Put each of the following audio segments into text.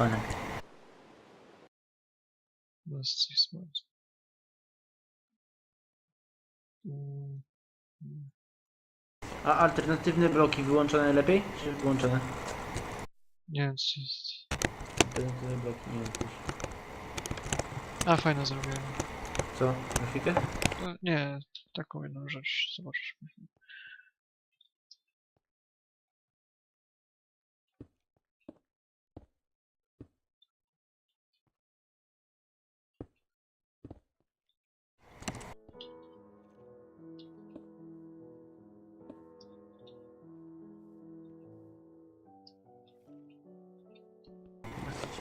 Koniec. Mm. A alternatywne bloki wyłączone lepiej? Czy włączone? Nie wiem co jest. Alternatywne bloki, nie wiem już. A fajne zrobiłem. Co? Grafikę? E, Nie, taką jedną rzecz zobaczysz. później.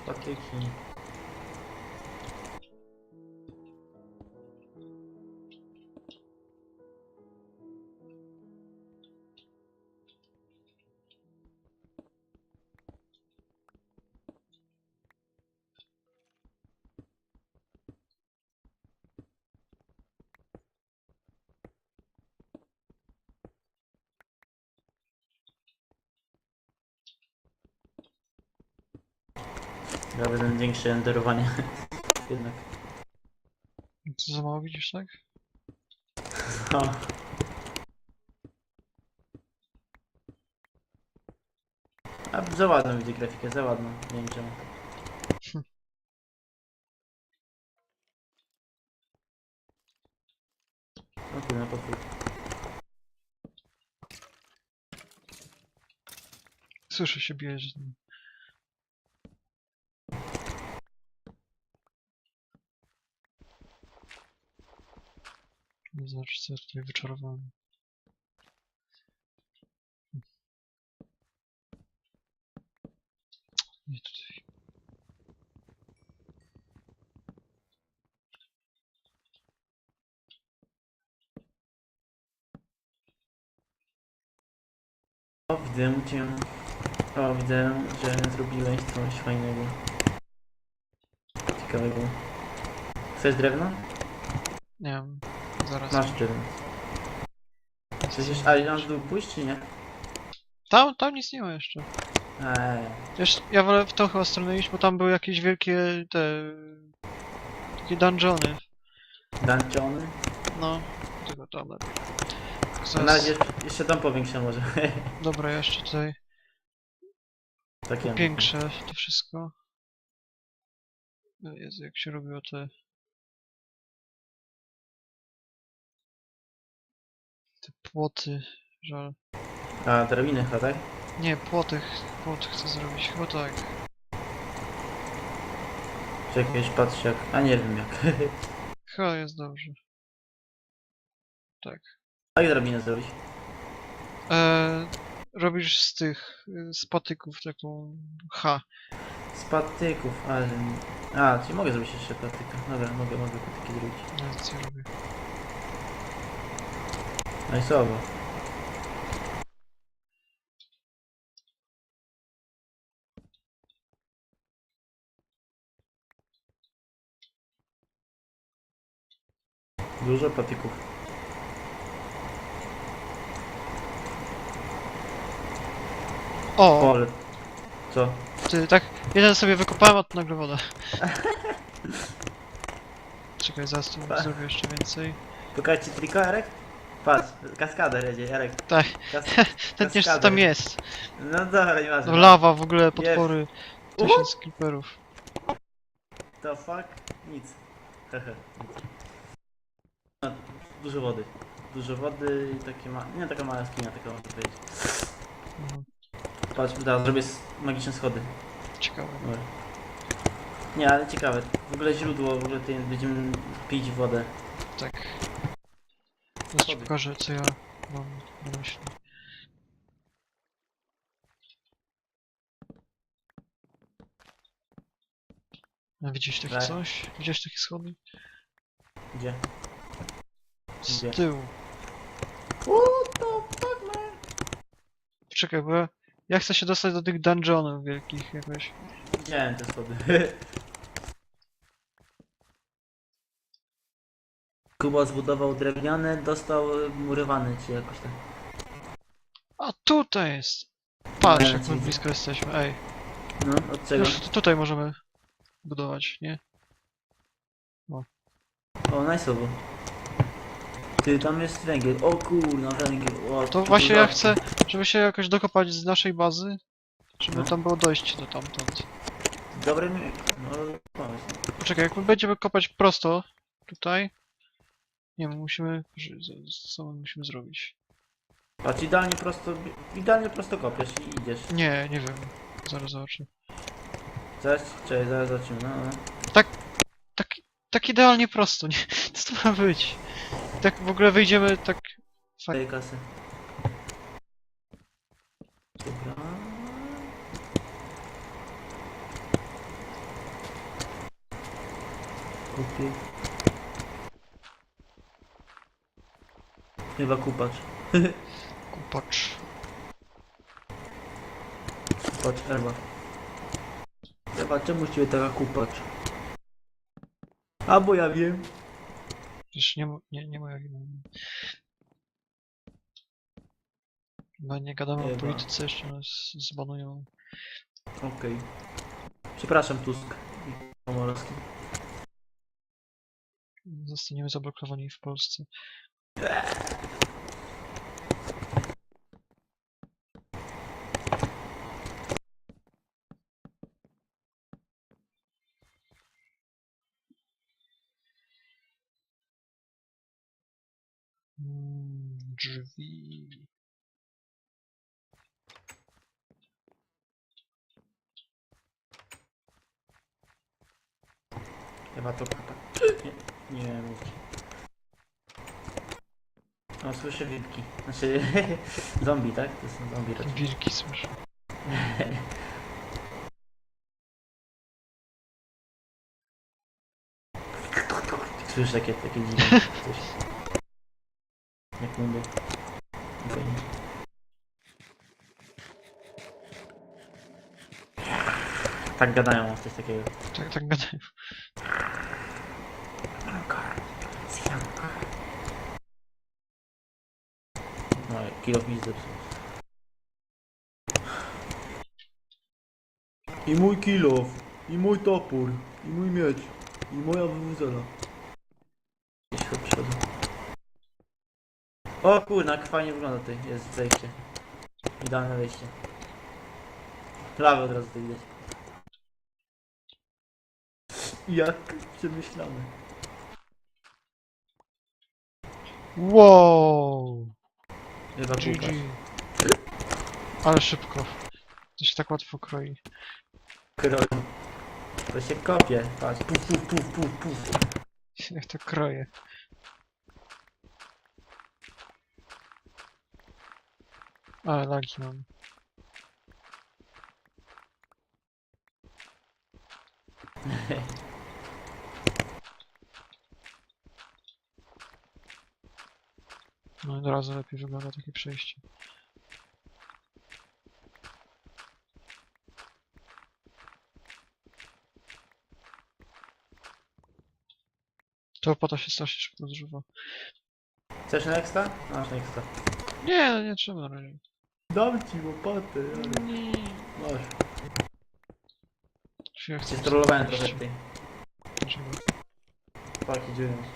Pateki. Będę większe renderowanie. Jednak. Co za mało widzisz, tak? O. A za ładną widzę grafikę, za ładną. Nie wiem czemu. O kurwa, potwór. Słyszę się bije Zobacz co tutaj wyczarowałem. Nie tutaj. O, widzę cię. O, widzę, że zrobiłeś coś fajnego. Ciekawego. Chcesz drewno? Nie wiem. Zaraz. Masz ale mam w dół pójść, czy nie? Tam, tam nic nie ma jeszcze. Eee, Wiesz, ja wolę w tą chyba stronę iść, bo tam były jakieś wielkie te... Takie dungeony. dungeony? No, tego tam lepiej. Na Zaraz- razie jeszcze tam powiększę może. Dobra, jeszcze tutaj Takie. Większe to wszystko. O Jezu, jak się robiło te... płoty, żal. A, drabiny chyba, tak? Nie, płoty, płot chcę zrobić, chyba tak. Czekaj, już patrzę jak... A nie wiem jak. Chyba jest dobrze. Tak. A jak drabinę zrobić? Eee, robisz z tych, y, z patyków taką H. Z patyków, ale... A, czyli mogę zrobić jeszcze patyka. Dobra, mogę, mogę patyki zrobić. Co ja robię? I słowo. Dużo patyków. O! O, ale... Co? Ty, tak, jeden sobie wykopałem, a tu nagle woda. Czekaj, zaraz tu zrobię jeszcze więcej. Pokażę ci Jarek? Patrz, kaskader jedzie, Jarek. Tak, Kas ten nie co kaskader. tam jest. No dobra, nie ważne. No lawa w ogóle, potwory. Tysiąc creeperów. The fuck? Nic. Hehe, nic. No, dużo wody. Dużo wody i takie ma... Nie, taka mała jaskinia, taka można powiedzieć. Mhm. Patrz, teraz zrobię s- magiczne schody. Ciekawe. Dobra. Nie, ale ciekawe. W ogóle źródło, w ogóle tutaj będziemy pić wodę. Tak. Teraz ci pokażę, co ja mam na myśli. A widzisz takie Tak. coś? Widziałeś takie schody? Gdzie? Z tyłu. What the fuck, man? Czekaj, bo ja, ja chcę się dostać do tych dungeonów wielkich jakoś. Widziałem te schody. Kuba zbudował drewniane, dostał murowany, czy jakoś tak. A tutaj jest! Patrz, Ja jak my blisko jesteśmy, ej. No, od czego? Już tu- tutaj możemy budować, nie? O, najsowo. Ty, tam jest węgiel. O kurna, węgiel. O, To właśnie ja chcę, żeby się jakoś dokopać z naszej bazy, żeby No. tam było dojście do tamtąd. Dobry mi... No, pomysł. Poczekaj, jak my będziemy kopać prosto tutaj, nie musimy, co my musimy zrobić? Patrz, idealnie prosto... Idealnie prosto kopiesz i idziesz. Nie, nie wiem, zaraz zobaczę. Zaraz, czekaj, zaraz zobaczymy, no, no. Tak, tak idealnie prosto, nie? Co to ma być? Tak w ogóle wyjdziemy tak... Fak, Daję kasy. Dobra. Kupię. Chyba kupacz. kupacz. Kupacz Ewa. Ewa, czemu ciebie taka kupacz? A bo ja wiem. Przecież nie, mo- nie, nie moja wina. Chyba nie gadamy o Chyba. polityce, jeszcze nas zbanują. Okej. Przepraszam Tusk. Komorowski. Zostaniemy zablokowani w Polsce. Drzwi. Ewa to. Nie, nie mów. O, słyszę wilki. Znaczy, zombie, tak? To są zombie raczej. Wilki słyszę. Słyszysz takie, takie dziwne coś. Jak mówię. Fajnie. Tak gadają, coś takiego. Tak, tak gadają. No, kilo mi zepsuł. I mój kilof, i mój topór, i mój miecz, i moja wywózela. Gdzieś chyba przychodzą. O kurna, jak fajnie wygląda tutaj, jest wejście. Idealne wejście. Lawy od razu tutaj widać. Jak przemyślane. Wow! Chyba GG. Ale szybko. To się tak łatwo kroi. Kroi. To się kopie, patrz, puf, puf, puf, puf, puf. Jak to kroje. Ale lagi mam. No i od razu lepiej wygląda takie przejście. To opłata się strasznie szybko zużywa. Chcesz nexta? Masz nexta. Nie, no nie trzeba na razie. Dam ci łopatę, ale... Nie. Masz. Czy ja chcę Cię strollowałem trochę tutaj. Dlaczego? Paki dziewięć.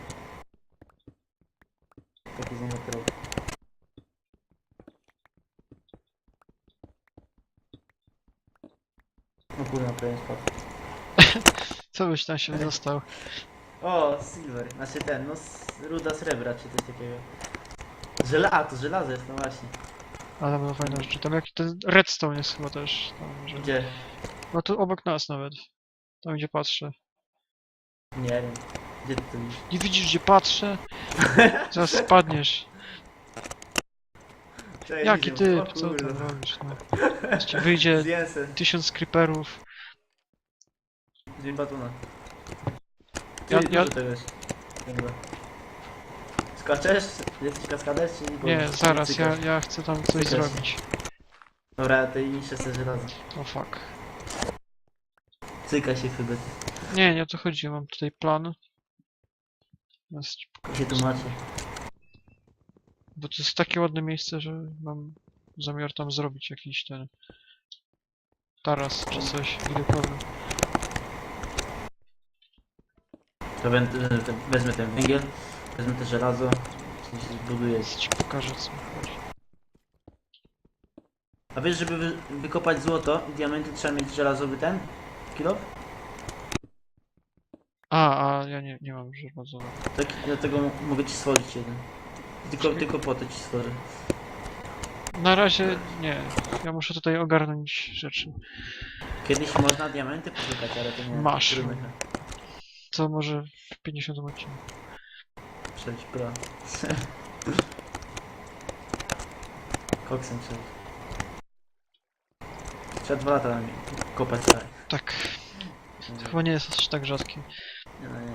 Taki zamateriał. No kurna, prawie spadł. Co byś tam się dostał? O, silver. Znaczy ten, no s- ruda srebra, czy coś takiego. Żela, a, to żelazo jest, no właśnie. Ale tam fajne rzeczy. Tam jaki ten redstone jest chyba też. Tam, że... Gdzie? No tu obok nas nawet. Tam gdzie patrzę. Nie wiem. Gdzie ty to widzisz? Nie widzisz gdzie patrzę? Zaraz spadniesz. Cześć, Jaki ty? O Co ty kurwa. robisz? No. Ci wyjdzie tysiąc creeperów. Zjem batuna. Ja- Ty, ja- dużo tego jest. Dobra. Skaczesz? Jesteś kaskader, czy nie? Nie, zaraz, ja, ja chcę tam coś Cykasz. zrobić. Dobra, ty niszczę sobie żelazo. O fuck. Cyka się chyba. Nie, nie o to chodzi. Mam tutaj plan. Teraz ci I się tłumaczy. Bo to jest takie ładne miejsce, że mam zamiar tam zrobić jakiś ten. taras czy coś widokowy. To będę, te- wezmę ten węgiel, wezmę te żelazo, sensie zbuduję. Więc ci pokażę co mi chodzi. A wiesz, żeby wy, wykopać złoto i diamenty trzeba mieć żelazowy ten? Kilo? A, a ja nie, nie mam żelazowego. Tak, dlatego m- mogę ci stworzyć jeden. Tylko, tylko po to ci stworzę. Na razie nie. Ja muszę tutaj ogarnąć rzeczy. Kiedyś można diamenty poszukać, ale to nie Masz. To może w 50 odcinku. Przejść pro. Koksem przejść. Trzeba dwa lata kopać tak. Tak. To chyba nie jest aż tak rzadkie. Nie, nie,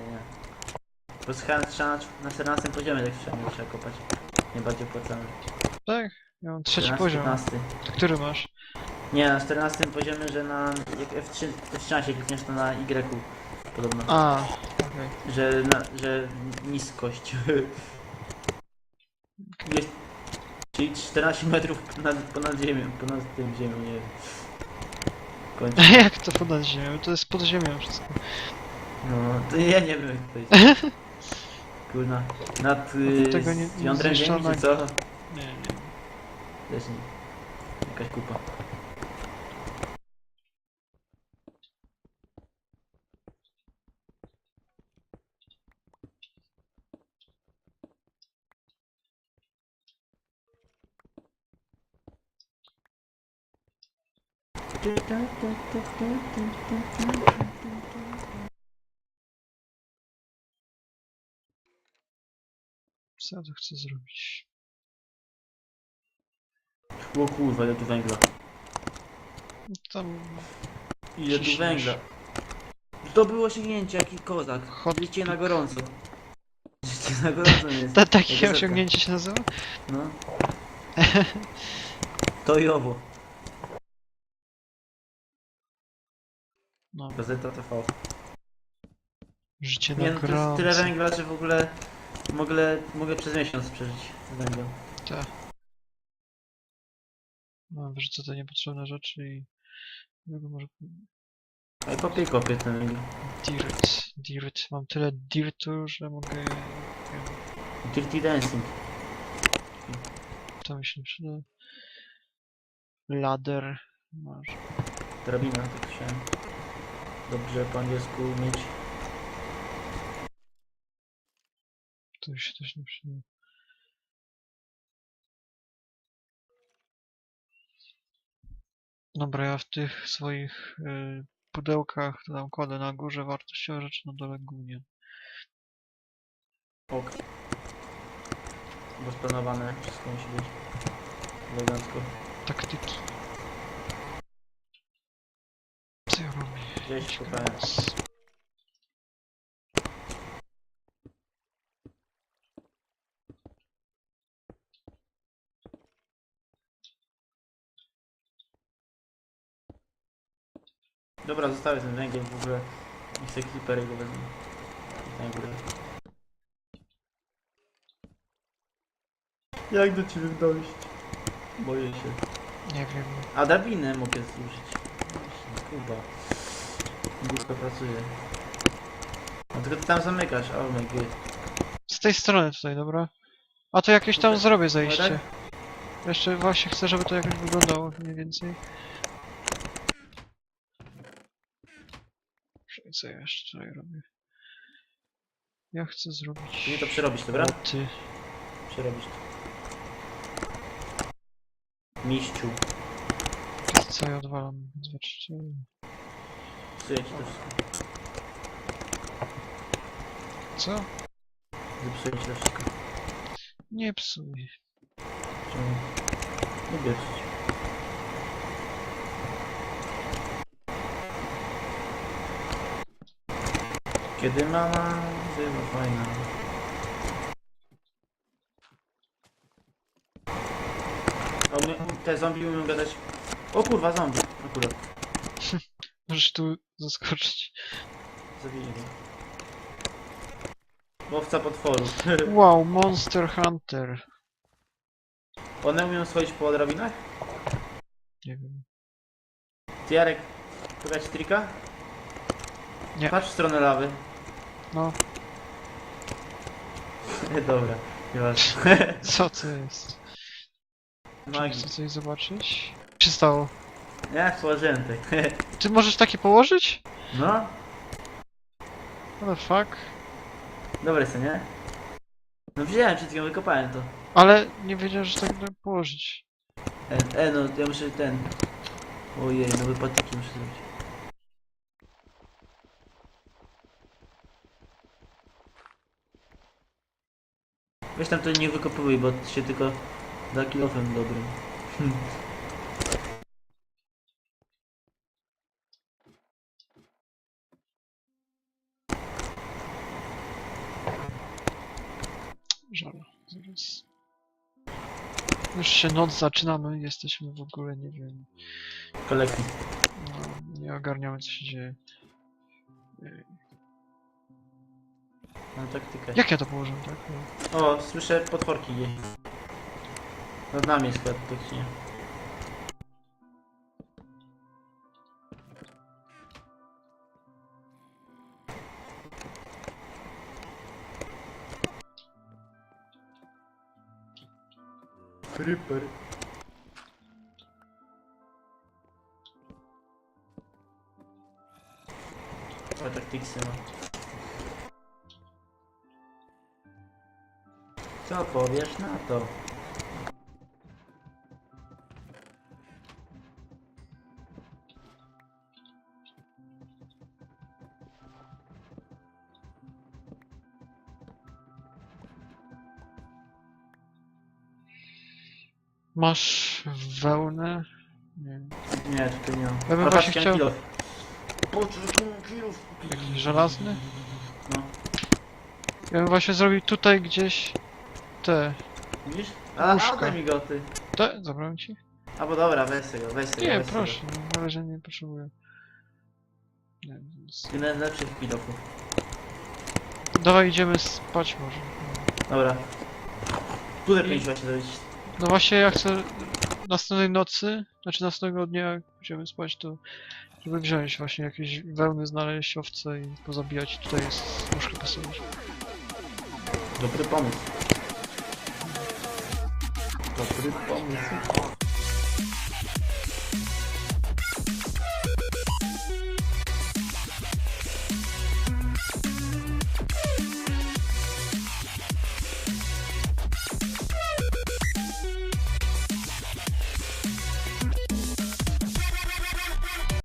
prostu chyba trzeba na, na 14 poziomie tak trzeba, trzeba kopać. Nie bardziej opłacalne. Tak? Ja mam trzeci 14, poziom. 15. To który masz? Nie, na 14 poziomie, że na jak F3, F13 klikniesz to na Y podobno. A, okej. Że, na, że niskość. Jest, czyli 14 metrów ponad, ponad ziemią, ponad tym ziemią, nie wiem. Kończę. A jak to ponad ziemią? To jest pod ziemią wszystko. No, to ja nie wiem jak to jest. Kurna. Nad y, Tego nie- nie jądrem ziemi czy zniszczonego. co? Nie, nie. Też nie. Jakaś kupa. Co ja tu chcę zrobić? O kurwa, ile tu węgla. Tam Ile tu Ciśniesz. węgla. To było osiągnięcie, jaki kozak. Hot Życie na gorąco. Życie na gorąco jest. Ta, takie Gazeta. osiągnięcie się nazywa? No. To i owo. No, Gazeta TV. życie Nie na no, to jest tyle gorąco. węgla, że w ogóle mogę, mogę przez miesiąc przeżyć węglem. Tak. No, wyrzucę te niepotrzebne rzeczy i... Może... A i kopię kopię ten. Dirt, dirt. Mam tyle dirtu, że mogę... Dirty Dancing. To mi się nie przyda. Ladder. Masz. Drabina, tak chciałem. Dobrze po angielsku mieć. To się też nie przyda. Dobra, ja w tych swoich y, pudełkach to tam kładę na górze wartościowe rzeczy, na dole głównie. Ok. Rozplanowane, wszystko musi być. Elegancko. Taktyki. Co ja robię? Gdzieś kopałem. Dobra, zostawię ten węgiel w ogóle. I chcę klipery go wezmę. I na górę. Jak do ciebie dojść? Boję się. Nie wiem. A drabinę mogę zużyć. Właśnie, Kuba. Głupio pracuje. No tylko ty tam zamykasz, oh my god. Z tej strony tutaj, dobra? A to jakieś tam Tutaj. zrobię zejście. Jeszcze właśnie chcę, żeby to jakoś wyglądało mniej więcej. Czekaj, Co ja jeszcze tutaj robię? Ja chcę zrobić... Czyli to przerobić, dobra? Ty. Przerobić to. Miściu. Co ja odwalam? Dwa, trzy... Psuję ci to wszystko. Co? Zepsuję ci to wszystko. Nie psuj. Czemu? Nie bierzcie. Kiedy mama była fajna. O, my, te zombie umieją gadać. O kurwa, zombie. Akurat. Możesz tu zaskoczyć. Zabili go. Łowca potworów. Wow, Monster Hunter. One umieją schodzić po drabinach? Nie wiem. Ty Jarek, pokaż trika? Nie. Patrz w stronę lawy. No, Nie, dobra, nieważne. co to jest? Magii. Chcę coś zobaczyć? Co się stało? Nie, położyłem tak. Ty możesz takie położyć? No, What the fuck? dobre co nie? No wziąłem przed chwilą, wykopałem to. Ale nie wiedziałem, że tak da położyć. E, e, no ja muszę ten... Ojej, nowe patyki muszę zrobić. Weź tam to nie wykopywuj, bo się tylko da kilofem dobrym. Żal. Zaraz. Już się noc zaczyna, my jesteśmy w ogóle, nie wiem, Kolekcji. no, nie ogarniamy co się dzieje. Ej, Mam taktykę. Jak ja to położyłem, tak? No. O, słyszę potworki gdzieś. Nad nami jest praktycznie. Creeper. O, taktyksy ma. Co powiesz na to? Masz wełnę? Nie. Nie, tutaj nie mam. Ja bym właśnie chciał-. Jakiś żelazny? No, Ja bym właśnie zrobił tutaj gdzieś te. widzisz? A, Łóżka. oddaj mi go ty. Te? Zabrałem ci? A bo dobra, weź sobie go, weź sobie go, Nie, weź sobie proszę, no, na razie nie potrzebuję. Nie, nic. go. Ty najlepszych kilofów. Dawaj idziemy spać może. Dobra. Tutaj I- powinniśmy właśnie zrobić. No właśnie ja chcę następnej nocy, znaczy następnego dnia jak będziemy spać to żeby wziąć właśnie jakieś wełny, znaleźć owce i pozabijać. Tutaj jest łóżko pasować. Dobry pomysł. Dobry pomysł.